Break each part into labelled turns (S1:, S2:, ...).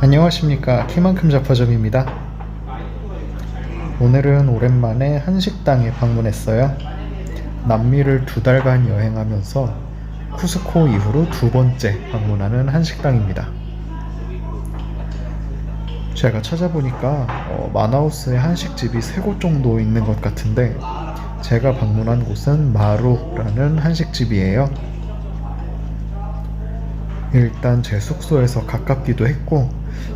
S1: 안녕하십니까. 키만큼 잡화점입니다 오늘은 오랜만에 한식당에 방문했어요. 남미를 두 달간 여행하면서 쿠스코 이후로 두 번째 방문하는 한식당입니다. 제가 찾아보니까 어, 마나우스에 한식집이 세 곳 정도 있는 것 같은데 제가 방문한 곳은 마루라는 한식집이에요. 일단 제 숙소에서 가깝기도 했고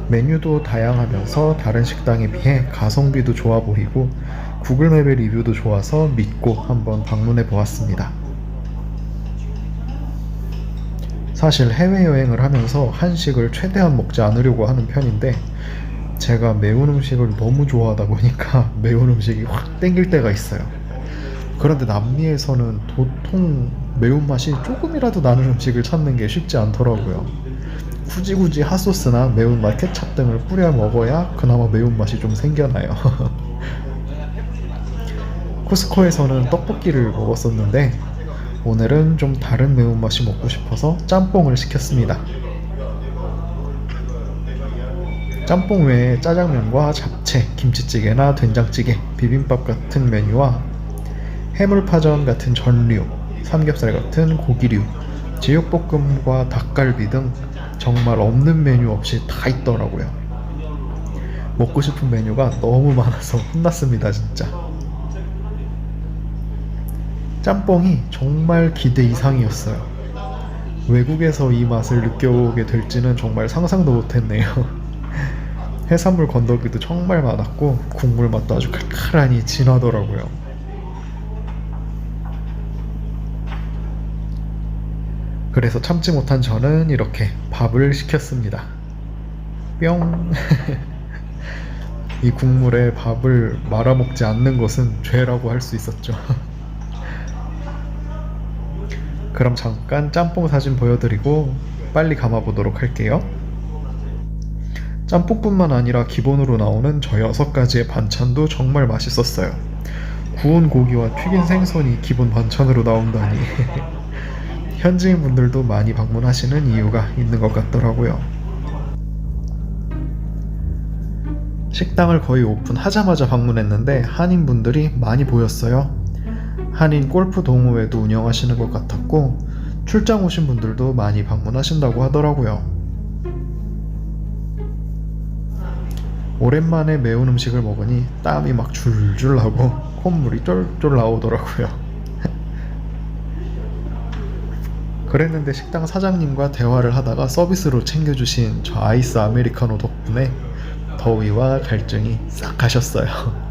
S1: 메뉴도 다양하면서 다른 식당에 비해 가성비도 좋아 보이고 구글맵의 리뷰도 좋아서 믿고 한번 방문해 보았습니다. 사실 해외여행을 하면서 한식을 최대한 먹지 않으려고 하는 편인데 제가 매운 음식을 너무 좋아하다 보니까 매운 음식이 확 땡길 때가 있어요. 그런데 남미에서는 도통 매운맛이 조금이라도 나는 음식을 찾는 게 쉽지 않더라고요. 굳이 굳이 핫소스나 매운맛 케찹 등을 뿌려 먹어야 그나마 매운맛이 좀 생겨나요. 코스코에서는 떡볶이를 먹었었는데 오늘은 좀 다른 매운맛이 먹고 싶어서 짬뽕을 시켰습니다. 짬뽕 외에 짜장면과 잡채, 김치찌개나 된장찌개, 비빔밥 같은 메뉴와 해물파전 같은 전류, 삼겹살 같은 고기류, 제육볶음과 닭갈비 등 정말 없는 메뉴 없이 다 있더라고요. 먹고 싶은 메뉴가 너무 많아서 혼났습니다, 진짜. 짬뽕이 정말 기대 이상이었어요. 외국에서 이 맛을 느껴보게 될지는 정말 상상도 못했네요. 해산물 건더기도 정말 많았고 국물 맛도 아주 칼칼하니 진하더라고요. 그래서 참지 못한 저는 이렇게 밥을 시켰습니다. 뿅. 이 국물에 밥을 말아먹지 않는 것은 죄라고 할 수 있었죠. 그럼 잠깐 짬뽕 사진 보여드리고 빨리 감아보도록 할게요. 짬뽕뿐만 아니라 기본으로 나오는 저 여섯 가지의 반찬도 정말 맛있었어요. 구운 고기와 튀긴 생선이 기본 반찬으로 나온다니. 현지인 분들도 많이 방문하시는 이유가 있는 것 같더라고요. 식당을 거의 오픈하자마자 방문했는데 한인 분들이 많이 보였어요. 한인 골프 동호회도 운영하시는 것 같았고 출장 오신 분들도 많이 방문하신다고 하더라고요. 오랜만에 매운 음식을 먹으니 땀이 막 줄줄 나고 콧물이 쫄쫄 나오더라고요. 그랬는데 식당 사장님과 대화를 하다가 서비스로 챙겨주신 저 아이스 아메리카노 덕분에 더위와 갈증이 싹 가셨어요.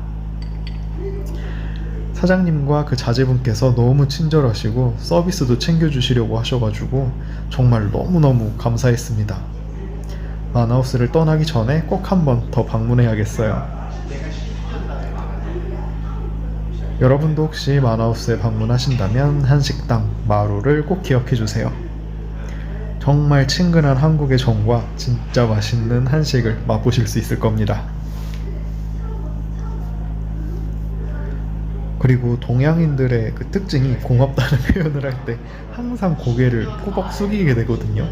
S1: 사장님과 그 자제분께서 너무 친절하시고 서비스도 챙겨주시려고 하셔가지고 정말 너무너무 감사했습니다. 마나우스를 떠나기 전에 꼭 한번 더 방문해야겠어요. 여러분도 혹시 마나우스에 방문하신다면 한식당 마루를 꼭 기억해 주세요. 정말 친근한 한국의 정과 진짜 맛있는 한식을 맛보실 수 있을 겁니다. 그리고 동양인들의 그 특징이 고맙다는 표현을 할 때 항상 고개를 꾸벅 숙이게 되거든요.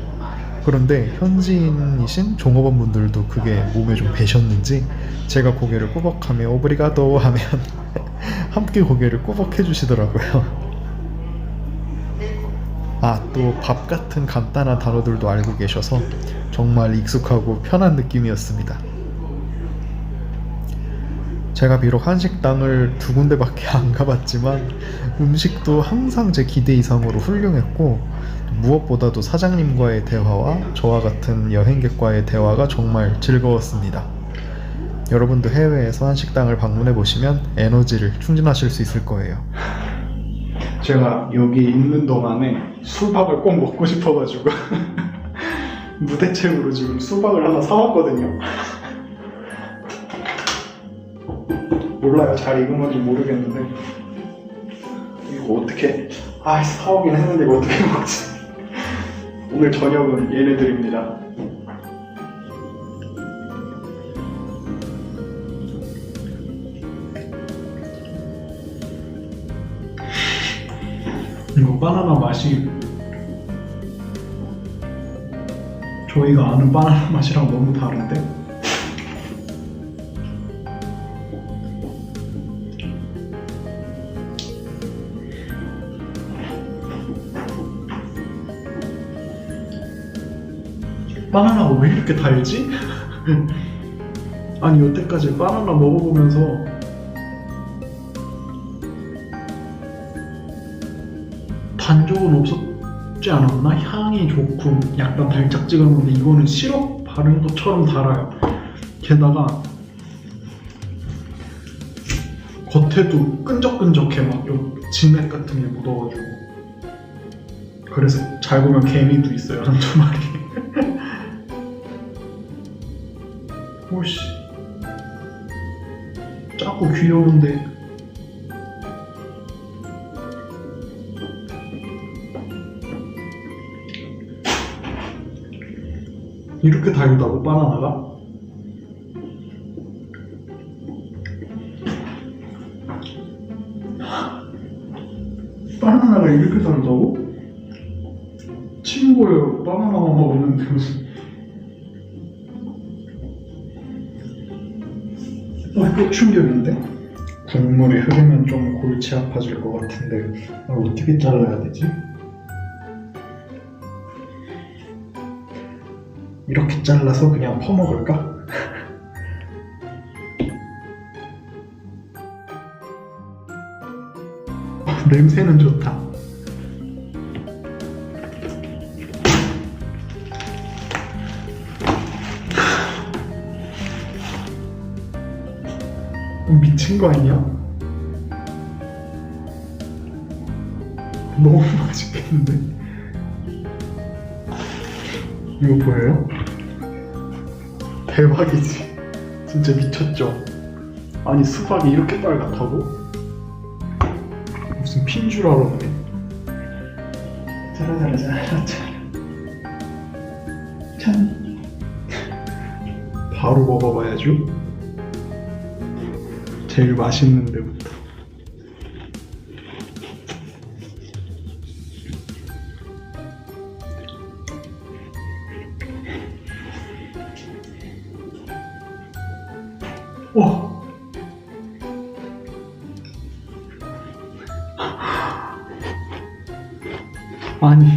S1: 그런데 현지인이신 종업원 분들도 그게 몸에 좀 배셨는지 제가 고개를 꾸벅하며 오브리가도 하면 함께 고개를 꾸벅 해주시더라고요. 아, 또 밥 같은 간단한 단어들도 알고 계셔서 정말 익숙하고 편한 느낌이었습니다. 제가 비록 한식당을 두 군데밖에 안 가봤지만 음식도 항상 제 기대 이상으로 훌륭했고 무엇보다도 사장님과의 대화와 저와 같은 여행객과의 대화가 정말 즐거웠습니다. 여러분도 해외에서 한식당을 방문해 보시면 에너지를 충전하실 수 있을 거예요. 제가 여기 있는 동안에 수박을 꼭 먹고 싶어가지고 무대책으로 지금 수박을 하나 사왔거든요. 몰라요. 잘 익은 건지 모르겠는데 이거 어떻게 아 사오긴 했는데 이거 어떻게 먹지? 오늘 저녁은 얘네들입니다. 바나나 맛이 저희가 아는 바나나 맛이랑 너무 다른데? 바나나가 왜 이렇게 달지? 아니 여태까지 바나나 먹어보면서 단 적은 없었지 않았나? 향이 좋고 약간 달짝지근한데 이거는 시럽 바른 것처럼 달아요. 게다가 겉에도 끈적끈적해 막요 진액 같은 게 묻어가지고 그래서 잘 보면 개미도 있어요 한두 마리. 오씨 작고 귀여운데 이렇게 달다고 바나나가? 바나나가 이렇게 달다고? 친구예요 바나나만 먹었는데 무슨 어, 이거 충격인데? 국물이 흐르면 좀 골치 아파질 것 같은데 이걸 어떻게 잘라야 되지? 이렇게 잘라서 그냥 퍼먹을까? 어, 냄새는 좋다. 어, 미친 거 아니야? 너무 맛있겠는데? 이거 보여요? 대박이지. 진짜 미쳤죠? 아니 수박이 이렇게 빨갛다고? 무슨 핀 줄 알았네. 짜라짜라짜라짜라. 짠. 바로 먹어봐야죠. 제일 맛있는 데부터. 아니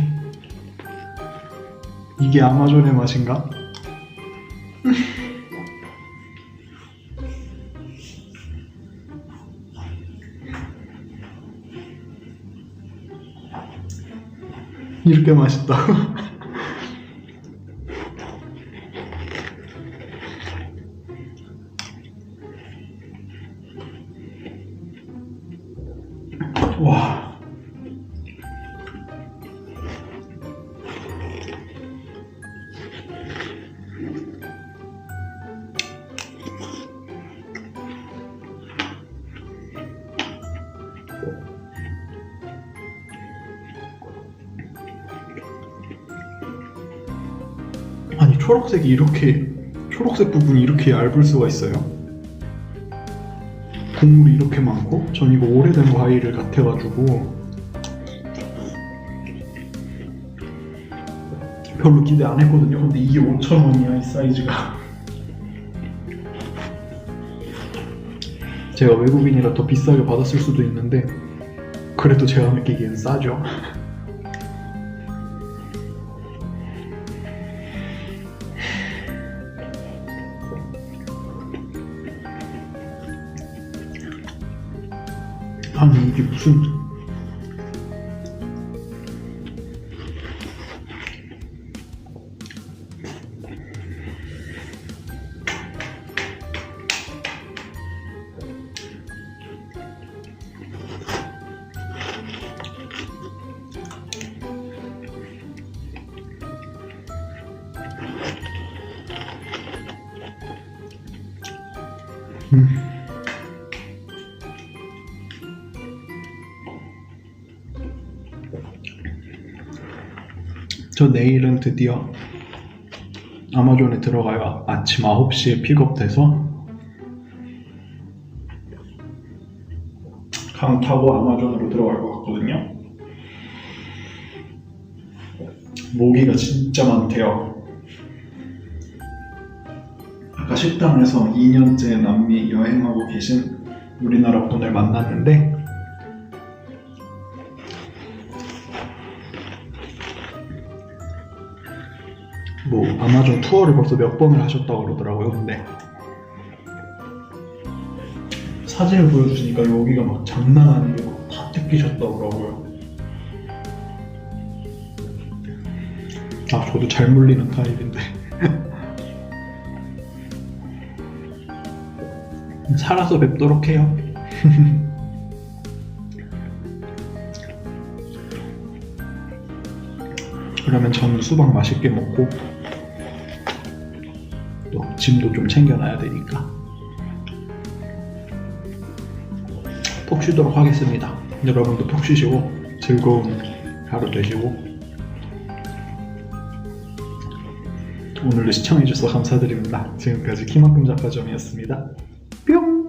S1: 이게 아마존의 맛인가? 이렇게 맛있다 아니 초록색이 이렇게 초록색 부분이 이렇게 얇을 수가 있어요? 국물이 이렇게 많고? 전 이거 오래된 과일을 같아가지고. 별로 기대 안 했거든요. 근데 이게 5,000원이야 이 사이즈가 제가 외국인이라 더 비싸게 받았을 수도 있는데 그래도 제가 느끼기엔 싸죠. 아니 이게 무슨 음. 저 내일은 드디어 아마존에 들어가요. 아침 9시에 픽업돼서 강 타고 아마존으로 들어갈 것 같거든요. 모기가 진짜 많대요. 식당에서 2년째 남미 여행하고 계신 우리나라 분을 만났는데 뭐 아마존 투어를 벌써 몇 번을 하셨다고 그러더라고요. 근데 사진을 보여주시니까 여기가 막 장난 아니게 막다 뜯기셨다고 그러고요. 아 저도 잘 물리는 타입인데 살아서 뵙도록 해요. 그러면 저는 수박 맛있게 먹고 또 짐도 좀 챙겨놔야 되니까 푹 쉬도록 하겠습니다. 여러분도 푹 쉬시고 즐거운 하루 되시고 오늘도 시청해주셔서 감사드립니다. 지금까지 키만큼 작가점이었습니다. 뿅!